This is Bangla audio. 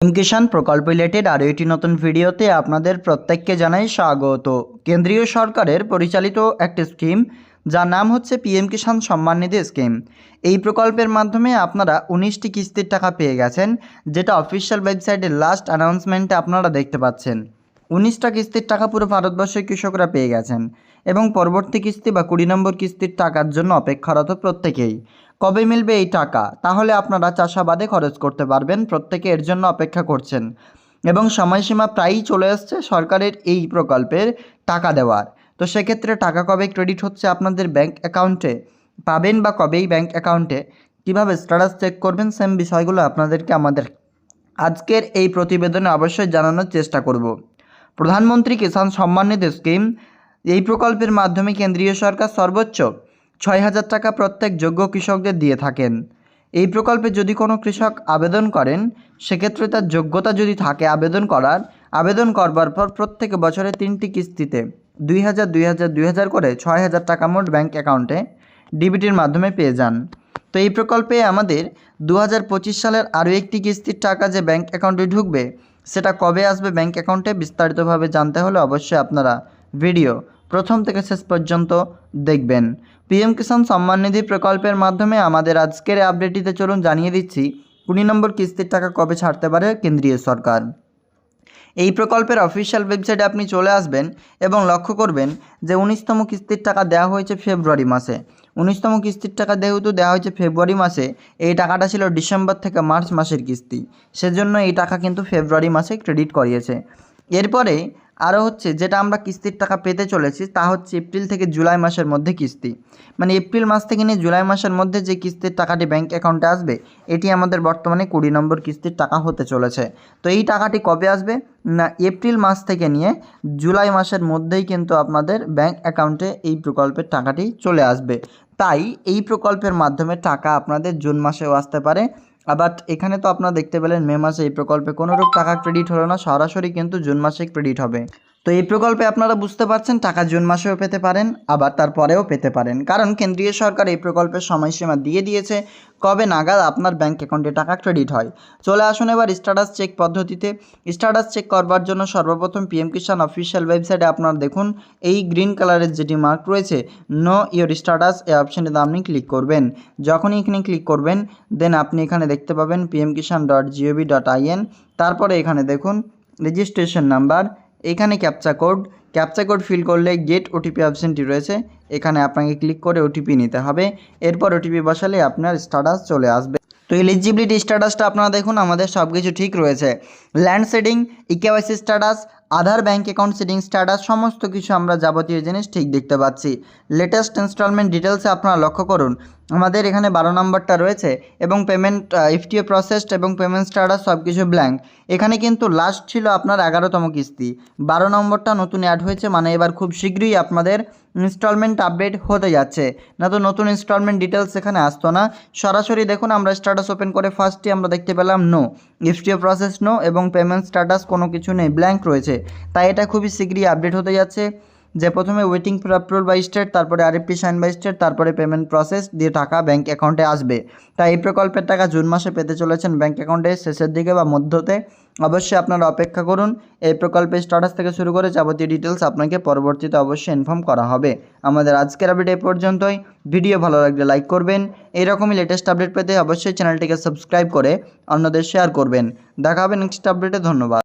পিএম কিষাণ প্রকল্প রিলেটেড আরও একটি নতুন ভিডিওতে আপনাদের প্রত্যেককে জানাই স্বাগত। কেন্দ্রীয় সরকারের পরিচালিত একটি স্কিম, যার নাম হচ্ছে পিএম কিষাণ সম্মান নিধি স্কিম। এই প্রকল্পের মাধ্যমে আপনারা উনিশটি কিস্তির টাকা পেয়ে গেছেন, যেটা অফিসিয়াল ওয়েবসাইটের লাস্ট অ্যানাউন্সমেন্টে আপনারা দেখতে পাচ্ছেন। উনিশটা কিস্তির টাকা পুরো ভারতবর্ষের কৃষকরা পেয়ে গেছেন এবং পরবর্তী কিস্তি বা কুড়ি নম্বর কিস্তির টাকার জন্য অপেক্ষারত প্রত্যেকেই। কবে মিলবে এই টাকা? তাহলে আপনারা চাষাবাদে খরচ করতে পারবেন, প্রত্যেকে এর জন্য অপেক্ষা করছেন। এবং সময়সীমা প্রায়ই চলে আসছে সরকারের এই প্রকল্পের টাকা দেওয়ার। তো সেক্ষেত্রে টাকা কবে ক্রেডিট হচ্ছে আপনাদের ব্যাংক অ্যাকাউন্টে পাবেন বা কবেই ব্যাংক অ্যাকাউন্টে কীভাবে স্ট্যাটাস চেক করবেন? সেম বিষয়গুলো আপনাদেরকে আমাদের আজকের এই প্রতিবেদনে অবশ্যই জানানোর চেষ্টা করব। প্রধানমন্ত্রী কিষাণ সম্মান নিধি স্কিম এই প্রকল্পের মাধ্যমে কেন্দ্রীয় সরকার সর্বোচ্চ ছয় হাজার টাকা প্রত্যেক যোগ্য কৃষকদের দিয়ে থাকেন। এই প্রকল্পে যদি কোনো কৃষক আবেদন করেন, সেক্ষেত্রে তার যোগ্যতা যদি থাকে আবেদন করার, আবেদন করবার পর প্রত্যেক বছরে তিনটি কিস্তিতে দুই হাজার দুই হাজার দুই হাজার করে ছয় হাজার টাকা মোট ব্যাংক অ্যাকাউন্টে ডিবিটির মাধ্যমে পেয়ে যান। তো এই প্রকল্পে আমাদের দু হাজার পঁচিশ সালের আরও একটি কিস্তির টাকা যে ব্যাংক অ্যাকাউন্টে ঢুকবে, সেটা কবে আসবে ব্যাংক অ্যাকাউন্টে বিস্তারিতভাবে জানতে হলে অবশ্যই আপনারা ভিডিও প্রথম থেকে শেষ পর্যন্ত দেখবেন। পিএম কিষাণ সম্মান নিধি প্রকল্পের মাধ্যমে আমাদের আজকের আপডেটটিতে চলুন জানিয়ে দিচ্ছি, কুড়ি নম্বর কিস্তির টাকা কবে ছাড়তে পারে কেন্দ্রীয় সরকার? এই প্রকল্পের অফিসিয়াল ওয়েবসাইটে আপনি চলে আসবেন এবং লক্ষ্য করবেন যে উনিশতম কিস্তির টাকা দেওয়া হয়েছে ফেব্রুয়ারি মাসে। উনিশতম কিস্তির টাকা যেহেতু দেওয়া হয়েছে ফেব্রুয়ারি মাসে, এই টাকাটা ছিল ডিসেম্বর থেকে মার্চ মাসের কিস্তি। সেজন্য এই টাকা কিন্তু ফেব্রুয়ারি মাসে ক্রেডিট করিয়েছে। এরপরে আরও হচ্ছে, যেটা আমরা কিস্তির টাকা পেতে চলেছি, তা হচ্ছে এপ্রিল থেকে জুলাই মাসের মধ্যে কিস্তি। মানে এপ্রিল মাস থেকে নিয়ে জুলাই মাসের মধ্যে যে কিস্তির টাকাটি ব্যাংক অ্যাকাউন্টে আসবে, এটি আমাদের বর্তমানে কুড়ি নম্বর কিস্তির টাকা হতে চলেছে। তো এই টাকাটি কবে আসবে? না, এপ্রিল মাস থেকে নিয়ে জুলাই মাসের মধ্যেই কিন্তু আপনাদের ব্যাংক অ্যাকাউন্টে এই প্রকল্পের টাকাটি চলে আসবে। তাই এই প্রকল্পের মাধ্যমে টাকা আপনাদের জুন মাসেও আসতে পারে আবার এখানে তো আপনারা দেখতে পেলেন মে মাসে এই প্রকল্পে কোনোরূপ টাকা ক্রেডিট হলো না, সরাসরি কিন্তু জুন মাসে ক্রেডিট হবে। তো এই প্রকল্পে আপনারা বুঝতে পারছেন টাকা জুন মাসেও পেতে পারেন, আবার তারপরেও পেতে পারেন। কারণ কেন্দ্রীয় সরকার এই প্রকল্পের সময়সীমা দিয়ে দিয়েছে, কবে নাগাদ আপনার ব্যাংক অ্যাকাউন্টে টাকা ক্রেডিট হয়। চলে আসুন এবার স্ট্যাটাস চেক পদ্ধতিতে। স্ট্যাটাস চেক করবার জন্য সর্বপ্রথম পিএম কিষাণ অফিসিয়াল ওয়েবসাইটে আপনারা দেখুন, এই গ্রিন কালারের যেটি মার্ক রয়েছে, নো ইয়োর স্ট্যাটাস এই অপশানে আপনি ক্লিক করবেন। যখনই এখানে ক্লিক করবেন, দেন আপনি এখানে দেখতে পাবেন PM Kisan dot GOV dot IN তারপরে এখানে দেখুন, রেজিস্ট্রেশন নাম্বার এখানে captcha code captcha code fill করলে গেট ওটিপি অপশানটি রয়েছে। এখানে আপনাকে ক্লিক করে ওটিপি নিতে হবে। এরপর ওটিপি বসালে আপনার স্ট্যাটাস চলে আসবে। তো এলিজিবিলিটি স্ট্যাটাসটা আপনারা দেখুন, আমাদের সব কিছু ঠিক রয়েছে। Land setting eKYC status Aadhaar bank account setting status সমস্ত কিছু আমরা যাবতীয় জিনিস ঠিক দেখতে পাচ্ছি। লেটেস্ট ইনস্টলমেন্ট ডিটেলসে আপনারা লক্ষ্য করুন। আমাদের এখানে বারো নম্বরটা রয়েছে এবং পেমেন্ট এফটিও প্রসেসড এবং পেমেন্ট স্ট্যাটাস সব কিছু ব্ল্যাঙ্ক এখানে কিন্তু লাস্ট ছিল আপনার এগারোতম কিস্তি। বারো নম্বরটা নতুন অ্যাড হয়েছে মানে এবার খুব শীঘ্রই আপনাদের ইনস্টলমেন্ট আপডেট হতে যাচ্ছে। না তো নতুন ইনস্টলমেন্ট ডিটেলস এখানে আসতো না। সরাসরি দেখুন, আমরা স্ট্যাটাস ওপেন করে ফার্স্টে আমরা দেখতে পেলাম নো এফটিও প্রসেস নো এবং পেমেন্ট স্ট্যাটাস কোনো কিছু নেই ব্ল্যাঙ্ক রয়েছে। তাই এটা খুবই শীঘ্রই আপডেট হতে যাচ্ছে। যে প্রথমে waiting for approval by state তারপরে আরএফপি সাইন বাই স্টেট তারপরে পেমেন্ট প্রসেস দিয়ে টাকা ব্যাঙ্ক অ্যাকাউন্টে আসবে। তাই এই প্রকল্পের টাকা জুন মাসে পেতে চলেছেন ব্যাঙ্ক অ্যাকাউন্টে শেষের দিকে বা মধ্যতে। অবশ্যই আপনারা অপেক্ষা করুন। এই প্রকল্পের স্ট্যাটাস থেকে শুরু করে যাবতীয় ডিটেলস আপনাকে পরবর্তীতে অবশ্যই ইনফর্ম করা হবে। আমাদের আজকের আপডেট এই পর্যন্তই। ভিডিও ভালো লাগলে লাইক করবেন। এইরকমই লেটেস্ট আপডেট পেতে অবশ্যই চ্যানেলটিকে সাবস্ক্রাইব করে অন্যদের শেয়ার করবেন। দেখা হবে নেক্সট আপডেটে ধন্যবাদ।